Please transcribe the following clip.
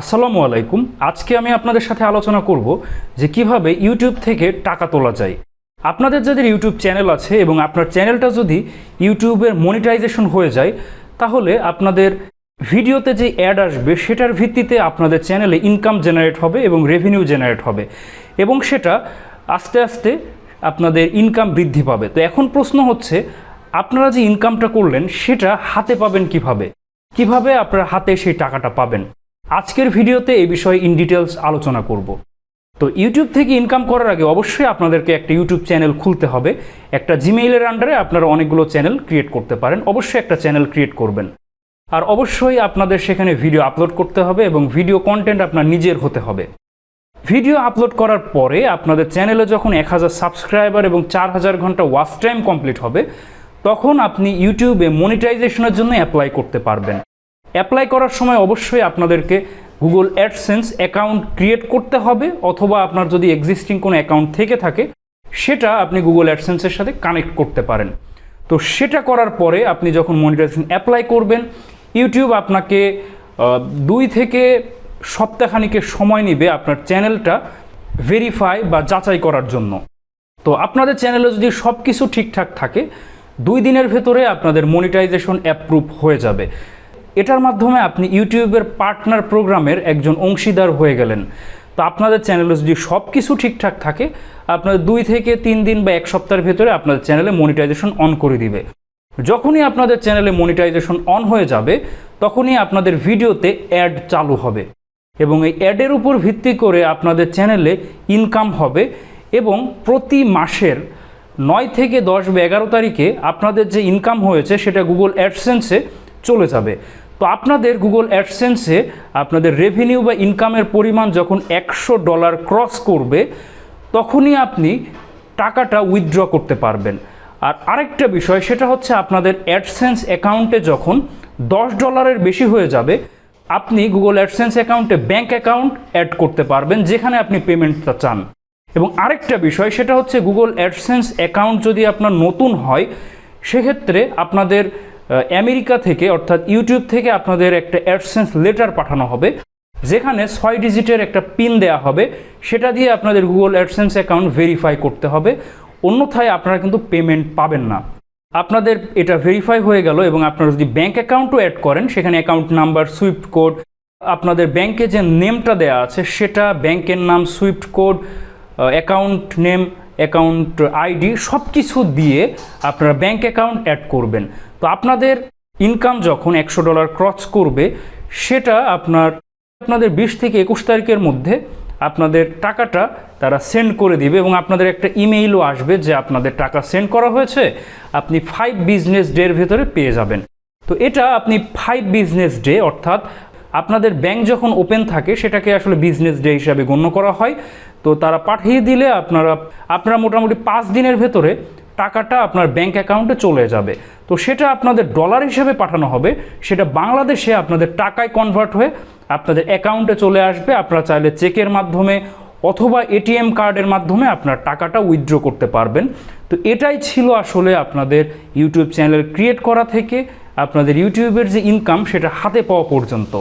আসসালামু আলাইকুম। আজকে আমি আপনাদের সাথে আলোচনা করব যে কীভাবে ইউটিউব থেকে টাকা তোলা যায়। আপনাদের যাদের ইউটিউব চ্যানেল আছে এবং আপনার চ্যানেলটা যদি ইউটিউবের মনিটাইজেশন হয়ে যায়, তাহলে আপনাদের ভিডিওতে যে অ্যাড আসবে, সেটার ভিত্তিতে আপনাদের চ্যানেলে ইনকাম জেনারেট হবে এবং রেভিনিউ জেনারেট হবে। এবং সেটা আস্তে আস্তে আপনাদের ইনকাম বৃদ্ধি পাবে। তো এখন প্রশ্ন হচ্ছে, আপনারা যে ইনকামটা করলেন, সেটা হাতে পাবেন কীভাবে? কীভাবে আপনারা হাতে সেই টাকাটা পাবেন? আজকের ভিডিওতে এই বিষয়ে ইন ডিটেলস আলোচনা করব। তো ইউটিউব থেকে ইনকাম করার আগে অবশ্যই আপনাদেরকে একটা ইউটিউব চ্যানেল খুলতে হবে। একটা জিমেইলের আন্ডারে আপনারা অনেকগুলো চ্যানেল ক্রিয়েট করতে পারেন। অবশ্যই একটা চ্যানেল ক্রিয়েট করবেন। আর অবশ্যই আপনাদের সেখানে ভিডিও আপলোড করতে হবে এবং ভিডিও কন্টেন্ট আপনার নিজের হতে হবে। ভিডিও আপলোড করার পরে আপনাদের চ্যানেলে যখন এক হাজার সাবস্ক্রাইবার এবং চার হাজার ঘণ্টা ওয়াচ টাইম কমপ্লিট হবে, তখন আপনি ইউটিউবে মনিটাইজেশনের জন্য অ্যাপ্লাই করতে পারবেন। অ্যাপ্লাই করার সময় অবশ্যই আপনাদেরকে গুগল অ্যাডসেন্স অ্যাকাউন্ট ক্রিয়েট করতে হবে অথবা আপনার যদি এক্সিস্টিং কোনো অ্যাকাউন্ট থেকে থাকে, সেটা আপনি গুগল অ্যাডসেন্সের সাথে কানেক্ট করতে পারেন। তো সেটা করার পরে আপনি যখন মনিটাইজেশন অ্যাপ্লাই করবেন ইউটিউব আপনাকে দুই থেকে সপ্তাহখানিকের সময় নেবে আপনার চ্যানেলটা ভেরিফাই বা যাচাই করার জন্য। তো আপনাদের চ্যানেলে যদি সব কিছু ঠিকঠাক থাকে, দুই দিনের ভেতরে আপনাদের মনিটাইজেশন অ্যাপ্রুভ হয়ে যাবে। এটার মাধ্যমে আপনি ইউটিউবের পার্টনার প্রোগ্রামের একজন অংশীদার হয়ে গেলেন। তো আপনাদের চ্যানেলে যদি সব কিছু ঠিকঠাক থাকে আপনাদের দুই থেকে তিন দিন বা এক সপ্তাহের ভেতরে আপনাদের চ্যানেলে মনিটাইজেশন অন করে দিবে। যখনই আপনাদের চ্যানেলে মনিটাইজেশন অন হয়ে যাবে, তখনই আপনাদের ভিডিওতে অ্যাড চালু হবে এবং এই অ্যাডের উপর ভিত্তি করে আপনাদের চ্যানেলে ইনকাম হবে এবং প্রতি মাসের নয় থেকে দশ বা এগারো তারিখে আপনাদের যে ইনকাম হয়েছে, সেটা গুগল অ্যাডসেন্সে চলে যাবে। তো আপনাদের গুগল অ্যাডসেন্সে আপনাদের রেভিনিউ বা ইনকামের পরিমাণ যখন একশো ডলার ক্রস করবে, তখনই আপনি টাকাটা উইথড্র করতে পারবেন। আর আরেকটা বিষয়, সেটা হচ্ছে আপনাদের অ্যাডসেন্স অ্যাকাউন্টে যখন দশ ডলারের বেশি হয়ে যাবে, আপনি গুগল অ্যাডসেন্স অ্যাকাউন্টে ব্যাংক অ্যাকাউন্ট অ্যাড করতে পারবেন, যেখানে আপনি পেমেন্টটা চান। এবং আরেকটা বিষয়, সেটা হচ্ছে গুগল অ্যাডসেন্স অ্যাকাউন্ট যদি আপনার নতুন হয়, সেক্ষেত্রে আপনাদের আমেরিকা থেকে, অর্থাৎ ইউটিউব থেকে আপনাদের একটা অ্যাডসেন্স লেটার পাঠানো হবে, যেখানে ছয় ডিজিটের একটা পিন দেওয়া হবে, সেটা দিয়ে আপনাদের গুগল অ্যাডসেন্স অ্যাকাউন্ট ভেরিফাই করতে হবে। অন্যথায় আপনারা কিন্তু পেমেন্ট পাবেন না। আপনাদের এটা ভেরিফাই হয়ে গেল এবং আপনারা যদি ব্যাঙ্ক অ্যাকাউন্টও অ্যাড করেন, সেখানে অ্যাকাউন্ট নাম্বার সুইফট কোড আপনাদের ব্যাংকে যে নেমটা দেওয়া আছে, সেটা ব্যাংকের নাম swift code account name account ID সব কিছু দিয়ে আপনারা ব্যাংক অ্যাকাউন্ট অ্যাড করবেন। তো আপনাদের ইনকাম যখন একশো ডলার ক্রস করবে, সেটা আপনার, আপনাদের বিশ থেকে একুশ তারিখের মধ্যে আপনাদের টাকাটা তারা সেন্ড করে দিবে এবং আপনাদের একটা ইমেইলও আসবে যে আপনাদের টাকা সেন্ড করা হয়েছে, আপনি ফাইভ বিজনেস ডের ভেতরে পেয়ে যাবেন। তো এটা আপনি ফাইভ বিজনেস ডে অর্থাৎ আপনাদের ব্যাংক যখন ওপেন থাকে, সেটাকে আসলে বিজনেস ডে হিসাবে গণ্য করা হয়। তো তারা পাঠিয়ে দিলে আপনারা আপনারা মোটামুটি পাঁচ দিনের ভেতরে টাকাটা আপনার ব্যাংক অ্যাকাউন্টে চলে যাবে। তো সেটা আপনাদের ডলার হিসেবে পাঠানো হবে। সেটা বাংলাদেশে আপনাদের টাকায় কনভার্ট হয়ে আপনাদের অ্যাকাউন্টে চলে আসবে। আপনারা চাইলে চেকের মাধ্যমে অথবা এটিএম কার্ডের মাধ্যমে আপনার টাকাটা উইথড্র করতে পারবেন। তো এটাই ছিল আসলে আপনাদের ইউটিউব চ্যানেল ক্রিয়েট করা থেকে। আপনাদের ইউটিউবের যে ইনকাম সেটা হাতে পাওয়া পর্যন্ত।